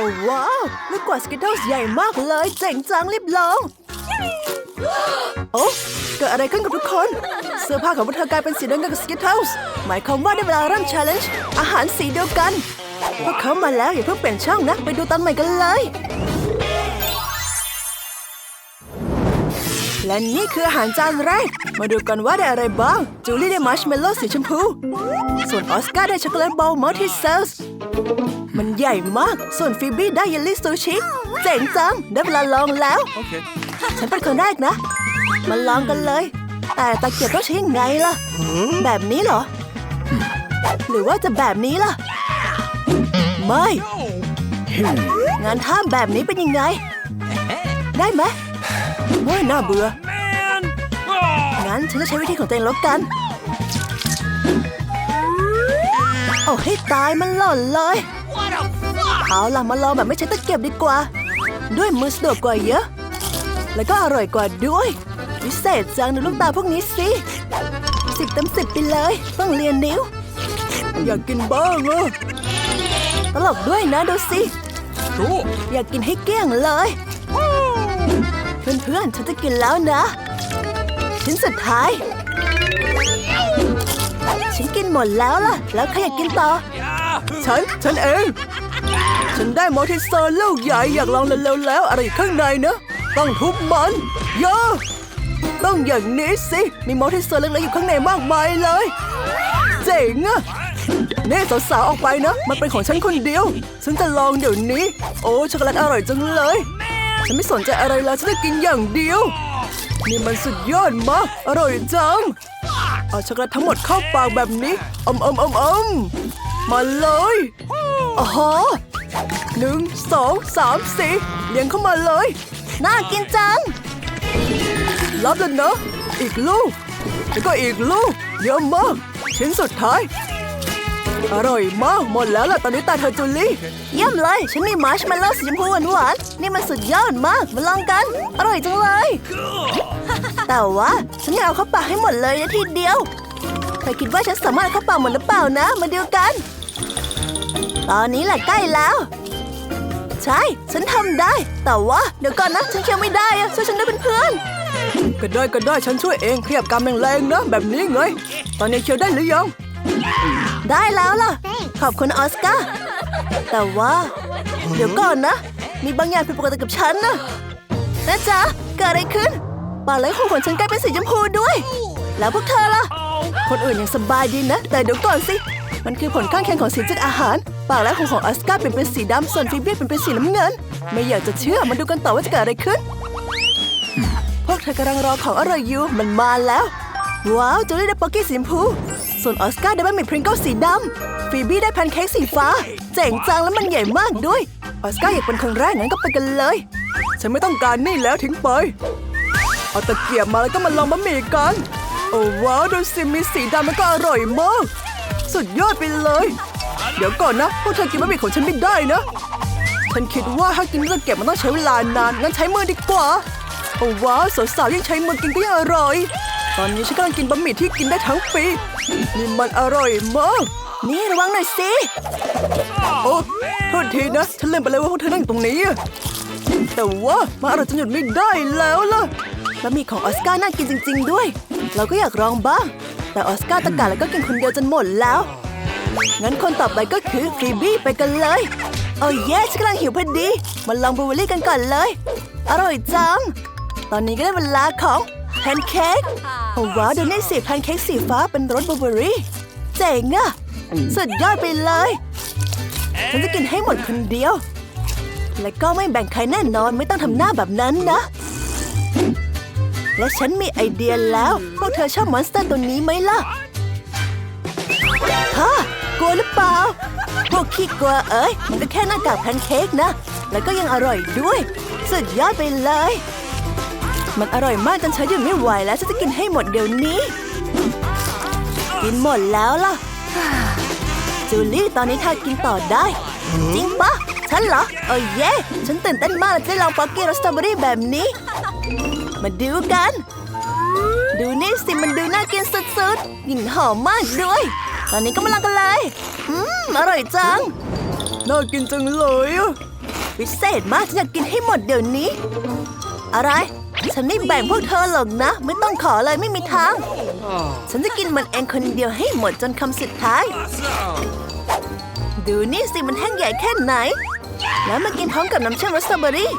อ้ว้าวลูกกวาดสกิทเทิลใหญ่มากเลย เจ๋งจังรีบลองโอ้เกิดอะไรขึ้นกับทุกคน เสื้อผ้าของพวกเธอกลายเป็นสีเดียวกันกับสกิทเทิลหมายความว่าได้เวลาเริ่ม challenge อาหารสีเดียวกันพวกเขามาแล้วอย่าเพิ่งเปลี่ยนช่องนะ ไปดูตอนใหม่กันเลย และนี่คืออาหารจานแรก มาดูกันว่าได้อะไรบ้าง จูลี่ได้มัชเมลโล่สีชมพู ส่วนออสการ์ได้ช็อกโกแลตบอลมัลติเซลส์ มันใหญ่มาก ส่วนฟิบี้ได้เยลลี่ซูชิ เจ๋งจัง ได้เวลาลองแล้ว Okay. ฉันเป็นคนแรกนะ มาลองกันเลย แต่ตะเกียบต้องใช้ยังไงล่ะ แบบนี้เหรอ หรือว่าจะแบบนี้ล่ะ ไม่ งานท่ามแบบนี้เป็นยังไง ได้ไหมโอ้ยน่าเบื่อ Man! Oh! งั้นฉันจะใช้วิธีของตัวเองแล้วกัน เอาให้ตายมันหล่นเลย What a fuck! เอาล่ะมาลองแบบไม่ใช้ตะเกียบดีกว่า ด้วยมือสะดวกกว่าเยอะ แล้วก็อร่อยกว่าด้วย วิเศษจังดูลูกตาพวกนี้สิสิบเต็มสิบไปเลย ต้องเรียนนิ้ว อยากกินบ้างอะตลกด้วยนะดูสิ Cool. อยากกินให้เกลี้ยงเลย เพื่อนๆฉันจะกินแล้วนะ ชิ้นสุดท้าย ฉันกินหมดแล้วล่ะ แล้วใครอยากกินต่อ Yeah! ฉัน ฉันเอง ฉันได้มอเทสโซลูกใหญ่อยากลองเร็วๆแล้วอะไรอยู่ข้างในเนอะต้องทุบมันเยอะต้องอย่างนี้สิ มีมอเทสโซเล็กๆอยู่ข้างในมากมายเลย เจ๋งอะนี่สาวๆออกไปนะ มันเป็นของฉันคนเดียว ฉันจะลองเดี๋ยวนี้ โอ้ช็อกโกแลตอร่อยจังเลย ฉันไม่สนใจอะไรแล้วฉันจะกินอย่างเดียว นี่มันสุดยอดมาก อร่อยจัง เอาช็อกโกแลตทั้งหมดเข้าปากแบบนี้อมอมอมอมมาเลยอ๋อหนึ่งสองสามสี่เลี้ยงเข้ามาเลย น่ากินจัง รับแล้วนะอีกลูก แล้วก็อีกลูก เยอะมาก ชิ้นสุดท้าย อร่อยมากหมดแล้วล่ะตอนนี้ตาเธอจูลี่ เยี่ยมเลย ฉันมีมาร์ชเมลโล่สีชมพูหวานๆนี่มันสุดยอดมากมาลองกัน อร่อยจังเลย แต่ว่าฉันอยากเอาเข้าปากให้หมดเลยนะทีเดียวเธอคิดว่าฉันสามารถเอาเข้าปากหมดหรือเปล่านะ มาดูกัน ตอนนี้แหละใกล้แล้ว ใช่ฉันทำได้ แต่ว่าเดี๋ยวก่อนนะ ฉันเคี้ยวไม่ได้อะช่วยฉันด้วยเป็นเพื่อนก็ได้ก็ได้ฉันช่วยเองขยับกำแรงๆนะแบบนี้ไง ตอนนี้เคี้ยวได้หรือยัง ได้แล้วล่ะ ขอบคุณออสการ์แต่ว่า เดี๋ยวก่อนนะ มีบางอย่างผิดปกติกับฉันนะนะจ๊ะเกิดอะไรขึ้นปากและหูของฉันกลายเป็นสีชมพูด้วย แล้วพวกเธอล่ะ คนอื่นยังสบายดีนะ แต่เดี๋ยวก่อนสิ มันคือผลข้างเคียงของสีจากอาหารปากและหูของออสการ์เป็นเป็นสีดำส่วนฟิบี้เป็นเป็นสีน้ำเงิน ไม่อยากจะเชื่อมาดูกันต่อว่าจะเกิดอะไรขึ้น พวกเธอกำลังรอของอร่อยอยู่มันมาแล้ว ว้าวจูลี่ได้ป๊อกกี้สีชมพู ส่วนออสการ์ได้บะหมี่พริงเกิลสีดำฟีบี้ได้แพนเค้กสีฟ้า เจ๋งจังแล้วมันใหญ่มากด้วย ออสการ์อยากเป็นคนแรกงั้นก็ไปกันเลย ฉันไม่ต้องการนี่แล้วทิ้งไป เอาตะเกียบมาแล้วก็มาลองบะหมี่กัน โอ้ว้าวดูสิมีสีดำแล้วก็อร่อยมาก สุดยอดไปเลย เดี๋ยวก่อนนะพวกเธอกินบะหมี่ของฉันไม่ได้นะ ฉันคิดว่าถ้ากินตะเกียบมันต้องใช้เวลานานงั้นใช้มือดีกว่า โอ้ว้าวสาวๆยังใช้มือกินก็ยังอร่อย ตอนนี้ฉันกำลังกินบะหมี่ที่กินได้ทั้งปี นี่มันอร่อยมาก นี่ระวังหน่อยสิ โอ้โทษทีนะ ฉันลืมไปเลยว่าพวกเธอนั่งอยู่ตรงนี้อะแต่ว่ามาอร่อยจนหยุดไม่ได้แล้วล่ะบะหมี่ของออสการ์น่ากินจริง ๆ ด้วย เราก็อยากลองบ้าง แต่ออสการ์ตะกาแล้วก็กินคนเดียวจนหมดแล้ว งั้นคนต่อไปก็คือฟรีบี้ไปกันเลย โอ้เย้ฉันกำลังหิวพอดี มาลองบลูเบอร์รี่กันก่อนเลย อร่อยจัง ตอนนี้ก็ได้เวลาของ แพนเค้กโอ้ว้าวดูนี่สิแพนเค้กสีฟ้าเป็นรสบลูเบอร์รี่ เจ๋งอะสุดยอดไปเลย ฉันจะกินให้หมดคนเดียว และก็ไม่แบ่งใครแน่นอนไม่ต้องทำหน้าแบบนั้นนะ และฉันมีไอเดียแล้ว พวกเธอชอบมอนสเตอร์ตัวนี้ไหมล่ะฮะกลัวหรือเปล่า พวกขี้กลัวเอ้ยมันก็แค่หน้ากากแพนเค้กนะ แล้วก็ยังอร่อยด้วย สุดยอดไปเลย มันอร่อยมากจนฉันหยุดไม่ไหวแล้วฉันจะกินให้หมดเดี๋ยวนี้ กินหมดแล้วล่ะ จูลี่ตอนนี้เธอกินต่อได้ จริงปะฉันเหรอโอ้ยเย่ฉันตื่นเต้นมากเลยจะได้ลองป๊อกกี้รสสตรอเบอรี่แบบนี้ มาดูกัน ดูนี่สิมันดูน่ากินสุดๆกลิ่นหอมมากด้วย ตอนนี้ก็มาลองกันเลยอืมอร่อยจังน่ากินจังเลยอะพิเศษมากฉันอยากกินให้หมดเดี๋ยวนี้ อะไร ฉันไม่แบ่งพวกเธอหรอกนะ ไม่ต้องขอเลยไม่มีทาง ฉันจะกินมันเองคนเดียวให้หมดจนคำสุดท้าย ดูนี่สิมันแห้งใหญ่แค่ไหน แล้วมากินพร้อมกับน้ำเชื่อมรสสตรอเบอรี่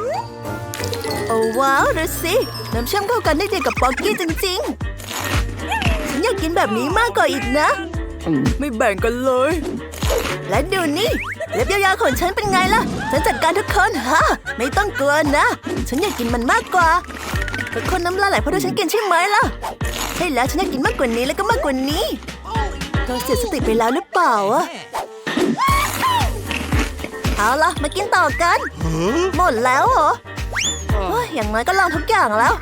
โอ้ว้าวดูสิ น้ำเชื่อมเข้ากันได้ดีกับป๊อกกี้จริงๆ ฉันอยากกินแบบนี้มากกว่าอีกนะ ไม่แบ่งกันเลย และดูนี่เล็บยาวๆของฉันเป็นไงล่ะ ฉันจัดการทุกคนฮะ ไม่ต้องกลัวนะ ฉันอยากกินมันมากกว่า ทุกคนน้ำลายไหลเพราะที่ฉันกินใช่ไหมล่ะใช่แล้วฉันอยากกินมากกว่านี้แล้วก็มากกว่านี้เธอเสียสติไปแล้วหรือเปล่าอะเอาล่ะมากินต่อกัน หมดแล้วเหรออย่างน้อยก็ลองทุกอย่างแล้ว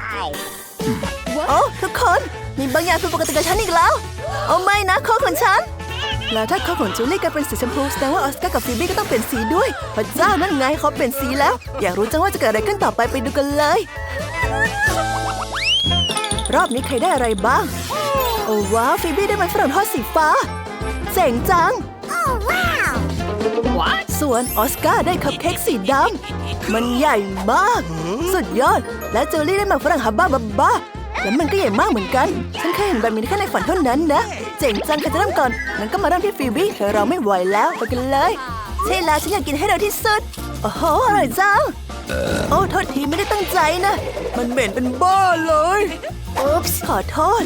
โอ้ทุกคนมีบางอย่างผิดปกติกับฉันอีกแล้วโอ้ไม่นะคอของฉันแล้วถ้าคอของจูเลี่กลายเป็นสีชมพูแสดงว่าออสการ์กับฟีบี้ก็ต้องเปลี่ยนสีด้วยพระเจ้านั่นไงเขาเปลี่ยนสีแล้ว อยากรู้จังว่าจะเกิดอะไรขึ้นต่อไปไปดูกันเลย รอบนี้ใครได้อะไรบ้าง โอ้ว้าวฟีบี้ได้มันฝรั่งทอดสีฟ้า เจ๋งจังส่วนออสการ์ได้คัพเค้กสีดำ มันใหญ่มาก สุดยอด และเจอรี่ได้หมากฝรั่งฮับบ้าบับบ้า แล้วมันก็ใหญ่มากเหมือนกัน ฉันเคยเห็นแบบนี้แค่ในฝันเท่านั้นนะ เจ๋งจังใครจะเริ่มก่อนงั้นก็มาเริ่มที่ฟีบี้เธอเราไม่ไหวแล้วไปกันเลย ใช่แล้วฉันอยากกินให้เร็วที่สุด โอ้โหอร่อยจัง โอ้โทษทีไม่ได้ตั้งใจนะ มันเหม็นเป็นบ้าเลยอุ๊ปส์ขอโทษ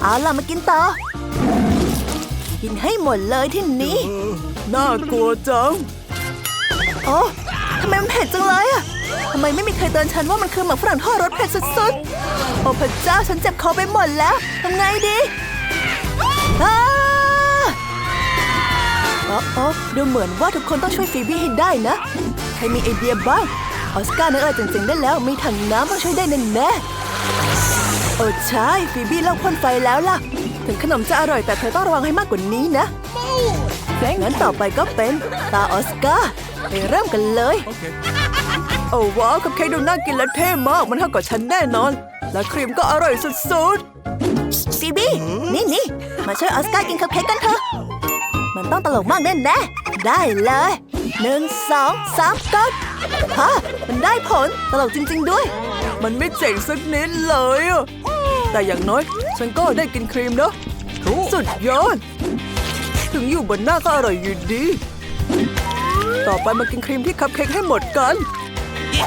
เอาล่ะมากินต่อ กินให้หมดเลยที่นี้ น่ากลัวจัง โอ้ทำไมมันเผ็ดจังเลยอะทำไมไม่มีใครเตือนฉันว่ามันคือหมากฝรั่งทอดรสเผ็ดสุดๆ โอ้พระเจ้าฉันเจ็บคอไปหมดแล้ว ทำไงดีอ้า โอ้โอ้ดูเหมือนว่าทุกคนต้องช่วยฟีบี้ให้ได้นะ ใครมีไอเดียบ้าง ออสการ์นึกอะไรเจ๋งๆได้แล้ว มีถังน้ำต้องช่วยได้แน่ๆโอ้ใช่ฟีบี้เลิกพ่นไฟแล้วล่ะ ถึงขนมจะอร่อยแต่เธอต้องระวังให้มากกว่านี้นะงั้นต่อไปก็เป็นตาออสการ์ไปเริ่มกันเลย Okay. โอ้ว้าวคัพเค้กดูน่ากินและเท่มาก มันเท่ากับฉันแน่นอน และครีมก็อร่อยสุดๆฟีบี้นี่นี่มาช่วยออสการ์กินคัพเค้กกันเถอะ มันต้องตลกมากแน่แน่ๆได้เลยหนึ่งสองสามกัดฮะมันได้ผลตลกจริง ๆ ด้วย มันไม่เจ๋งสักนิดเลยอะแต่อย่างน้อย ฉันก็ได้กินครีมเนอะ Cool. สุดยอด ถึงอยู่บนหน้าก็อร่อยอยู่ดี ต่อไปมากินครีมที่คัพเค้กให้หมดกัน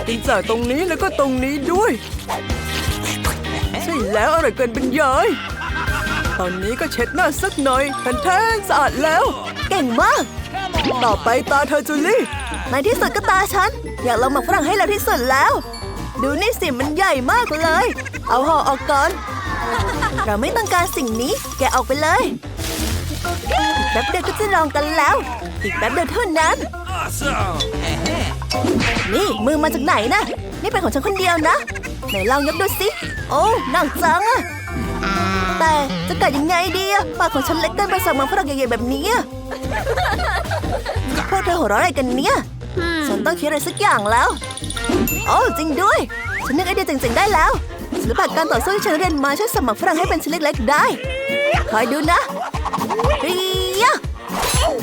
กินจากตรงนี้แล้วก็ตรงนี้ด้วย ใช่แล้วอร่อยเกินบรรยายตอนนี้ก็เช็ดหน้าสักหน่อยแทนๆสะอาดแล้วเก่งมาก ต่อไปตาเธอจูลี่ ในที่สุดก็ตาฉัน อยากลองหมักฝรั่งให้เร็วที่สุดแล้ว ดูนี่สิมันใหญ่มากเลย เอาห่อออกก่อน เราไม่ต้องการสิ่งนี้ แกออกไปเลย อีกแป๊บเดียวก็จะลองกันแล้ว อีกแป๊บเดียวเท่านั้น นี่มือมาจากไหนนะ นี่เป็นของฉันคนเดียวนะ ไหนลองยกดูสิ โอ้หนักจังอะ แต่จะกัดยังไงดีอะปากของฉันเล็กเกินไปสำหรับฝรั่งใหญ่ๆแบบนี้พวกเธอหัวเราะอะไรกันเนี่ย ฉันต้องคิดอะไรสักอย่างแล้ว โอ้จริงด้วย ฉันนึกไอเดียเจ๋งๆได้แล้ว ศิลปะการต่อสู้ที่ฉันเรียนมาช่วยสมัครฝรั่งให้เป็นชิ้นเล็กๆได้ คอยดูนะเฮีย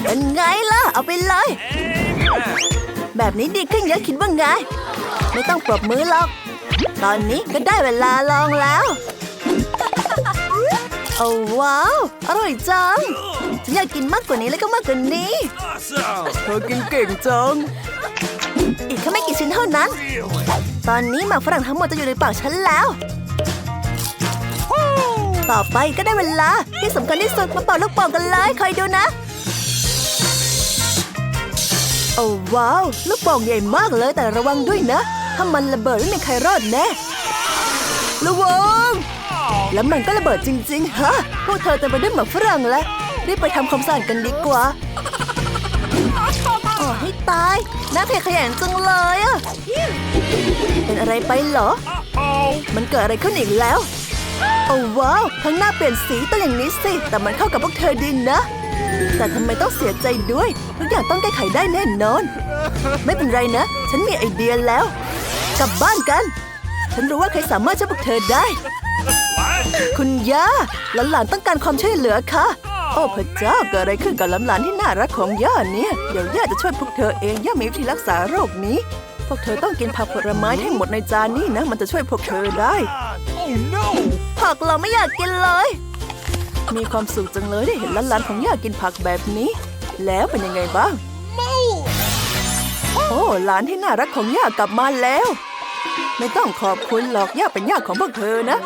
เป็นไงล่ะ เอาไปเลย แบบนี้ดีขึ้นเยอะคิดว่าไง ไม่ต้องปรบมือหรอก ตอนนี้ก็ได้เวลาลองแล้ว โอ้ว้าว อร่อยจัง ฉันอยากกินมากกว่านี้แล้วก็มากกว่านี้ Awesome. เธอกินเก่งจัง อีกแค่ไม่กี่ชิ้นเท่านั้น ตอนนี้หมากฝรั่งทั้งหมดจะอยู่ในปากฉันแล้ว ต่อไปก็ได้เวลา ที่สำคัญที่สุดมาเป่าลูกโป่งกันเลยคอยดูนะ โอ้ว้าว ลูกโป่งใหญ่มากเลยแต่ระวังด้วยนะ ถ้ามันระเบิดไม่มีใครรอดแน่ ระวัง แล้วมันก็ระเบิดจริงๆ ฮะ พวกเธอเต็มไปด้วยหมากฝรั่งแล้ว รีบไปทำความสะอาดกันดีกว่าโอ้ให้ตาย น่าขยะแขยงจังเลยอะเป็นอะไรไปเหรอ มันเกิดอะไรขึ้นอีกแล้ว โอ้ว้าว ทั้งหน้าเปลี่ยนสีต้องอย่างนี้สิ แต่มันเข้ากับพวกเธอดีนะ แต่ทำไมต้องเสียใจด้วย ทุกอย่างต้องแก้ไขได้แน่นอน ไม่เป็นไรนะ ฉันมีไอเดียแล้ว กลับบ้านกัน ฉันรู้ว่าใครสามารถช่วยพวกเธอได้ คุณย่าหลานๆต้องการความช่วยเหลือค่ะ โอ้พระเจ้าเกิดอะไรขึ้นกับหลานๆที่น่ารักของย่าเนี่ย เดี๋ยวย่าจะช่วยพวกเธอเองย่ามีวิธีรักษาโรคนี้ พวกเธอต้องกินผักผลไม้ให้หมดในจานนี้นะ มันจะช่วยพวกเธอได้ Oh no! ผักเราไม่อยากกินเลย มีความสุขจังเลยได้เห็นหลานๆของย่ากินผักแบบนี้ แล้วเป็นยังไงบ้างโอ้หลานที่น่ารักของย่ากลับมาแล้ว ไม่ต้องขอบคุณหรอกย่าเป็นย่าของพวกเธอนะ